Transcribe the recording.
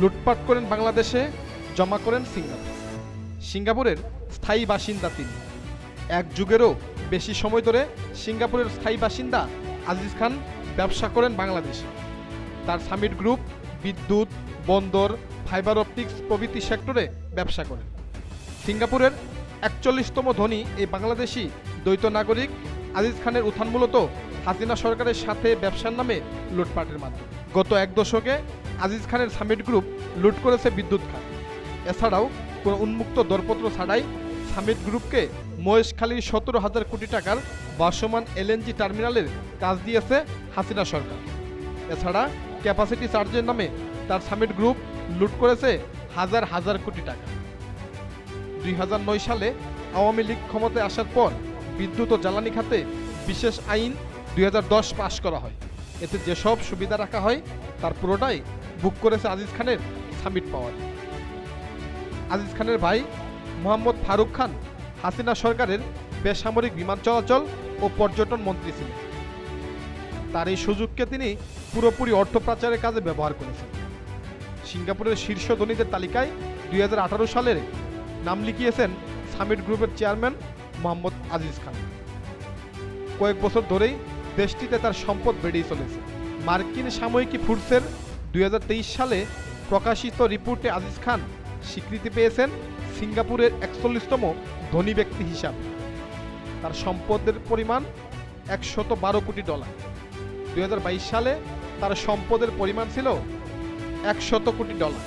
লুটপাট করেন বাংলাদেশে, জমা করেন সিঙ্গাপুর। সিঙ্গাপুরের স্থায়ী বাসিন্দা তিনি। এক যুগেরও বেশি সময় ধরে সিঙ্গাপুরের স্থায়ী বাসিন্দা আজিজ খান ব্যবসা করেন বাংলাদেশে। তার সামিট গ্রুপ বিদ্যুৎ, বন্দর, ফাইবার অপটিক্স প্রভৃতি সেক্টরে ব্যবসা করেন। সিঙ্গাপুরের একচল্লিশতম ধনী এই বাংলাদেশি দ্বৈত নাগরিক আজিজ খানের উত্থান মূলত হাসিনা সরকারের সাথে ব্যবসার নামে লুটপাটের মাধ্যমে। গত এক দশকে আজিজ খানের সামিট গ্রুপ লুট করেছে বিদ্যুৎ খাত এছাড়াও কোনো উন্মুক্ত দরপত্র ছাড়াই সামিট গ্রুপকে মহেশখালীর সতেরো হাজার কোটি টাকার ভাসমান এলএনজি টার্মিনালের কাজ দিয়েছে হাসিনা সরকার। এছাড়া ক্যাপাসিটি চার্জের নামে তার সামিট গ্রুপ লুট করেছে হাজার হাজার কোটি টাকা। দুই হাজার নয় সালে আওয়ামী লীগ ক্ষমতায় আসার পর বিদ্যুৎ ও জ্বালানি খাতে বিশেষ আইন দশ পাশ করা হয়। এতে যেসব সুবিধা রাখা হয়, তার পুরোটাই বুক করেছে আজিজ খানের সামিট পাওয়ার। আজিজ খানের ভাই মোহাম্মদ ফারুক খান হাসিনা সরকারের বেসামরিক বিমান চলাচল ও পর্যটন মন্ত্রী ছিলেন। তার এই সুযোগকে তিনি পুরোপুরি অর্থ পাচারের কাজে ব্যবহার করেছেন। সিঙ্গাপুরের শীর্ষ ধনীদের তালিকায় দুই হাজার আঠারো সালের নাম লিখিয়েছেন সামিট গ্রুপের চেয়ারম্যান মোহাম্মদ আজিজ খান। কয়েক বছর ধরেই দেশটিতে তার সম্পদ বেড়েই চলেছে। মার্কিন সাময়িকী ফুডসের দুই হাজার তেইশ সালে প্রকাশিত রিপোর্টে আজিজ খান স্বীকৃতি পেয়েছেন সিঙ্গাপুরের একচল্লিশতম ধনী ব্যক্তি হিসাবে। তার সম্পদের পরিমাণ একশত বারো কোটি ডলার। দুই হাজার বাইশ সালে তার সম্পদের পরিমাণ ছিল একশত কোটি ডলার।